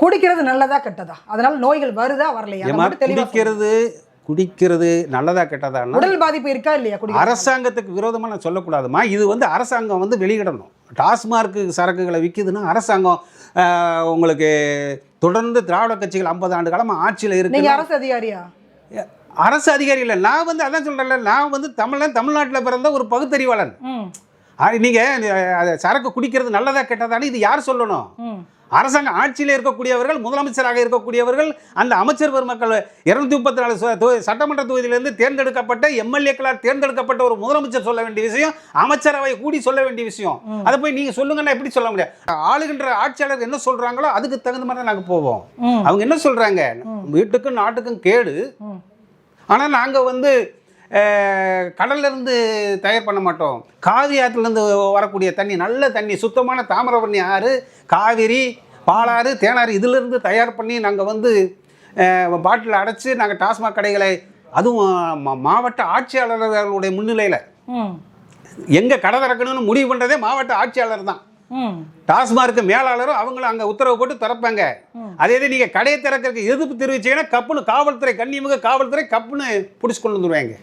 குடிக்கிறது நல்லதா கெட்டதா? அதனால நோய்கள் வருதா வரலையா. குடிக்கிறது குடிக்கிறது நல்லதா கெட்டதான்னா உடல் பாதிப்பு இருக்கா இல்லையா அரசாங்கத்துக்கு விரோதமாக நான் சொல்லக்கூடாதுமா இது வந்து அரசாங்கம் வந்து வெளியிடணும். டாஸ்மார்க்கு சரக்குகளை விற்கிதுன்னா அரசாங்கம் உங்களுக்கு தொடர்ந்து திராவிட கட்சிகள் ஐம்பது ஆண்டு காலமாக ஆட்சியில் இருக்கு. அரசு அதிகாரியா? அரசு அதிகாரி இல்லை. நான் வந்து அதான் சொல்கிறேன்ல நான் வந்து தமிழன் தமிழ்நாட்டில் பிறந்த ஒரு பகுத்தறிவாளன். நீங்கள் சரக்கு குடிக்கிறது நல்லதா கெட்டதான்னு இது யார் சொல்லணும்? அரசாங்க ஆட்சியில் இருக்கக்கூடியவர்கள் முதலமைச்சராக இருக்கக்கூடியவர்கள் அந்த அமைச்சர் பெருமக்கள் இருநூத்தி முப்பத்தி நாலு சட்டமன்ற தொகுதியிலிருந்து தேர்ந்தெடுக்கப்பட்ட எம்எல்ஏக்களால் தேர்ந்தெடுக்கப்பட்ட ஒரு முதலமைச்சர் சொல்ல வேண்டிய விஷயம் அமைச்சரவை கூடி சொல்ல வேண்டிய விஷயம். அதை போய் நீங்க சொல்லுங்கன்னா எப்படி சொல்ல முடியாது ஆளுகின்ற ஆட்சியாளர் என்ன சொல்றாங்களோ அதுக்கு தகுந்த மாதிரி தான் நாங்க போவோம். அவங்க என்ன சொல்றாங்க? வீட்டுக்கும் நாட்டுக்கும் கேடு. ஆனால் நாங்கள் வந்து அஹ், கடல்ல இருந்து தயார் பண்ண மாட்டோம். காவிரி ஆற்றுலேருந்து வரக்கூடிய தண்ணி நல்ல தண்ணி சுத்தமான தாமிரபரணி ஆறு காவிரி பாலாறு தேனாறு இதிலிருந்து தயார் பண்ணி நாங்கள் வந்து பாட்டில் அடைச்சி நாங்கள் டாஸ்மாக் கடைகளை அதுவும் மாவட்ட ஆட்சியாளர்களுடைய முன்னிலையில். எங்கே கடை திறக்கணும்னு முடிவு பண்ணுறதே மாவட்ட ஆட்சியாளர் தான். ம். டாஸ்மார்க்கு மேலாளரும் அவங்களும் அங்கே உத்தரவு போட்டு திறப்பாங்க. அதே இது நீங்கள் கடையை திறக்கிறதுக்கு எதிர்ப்பு தெரிவிச்சீங்கன்னா கப்புன்னு காவல்துறை கண்ணியமிகு காவல்துறை கப்புன்னு பிடிச்சி கொண்டு வந்துருவாங்க.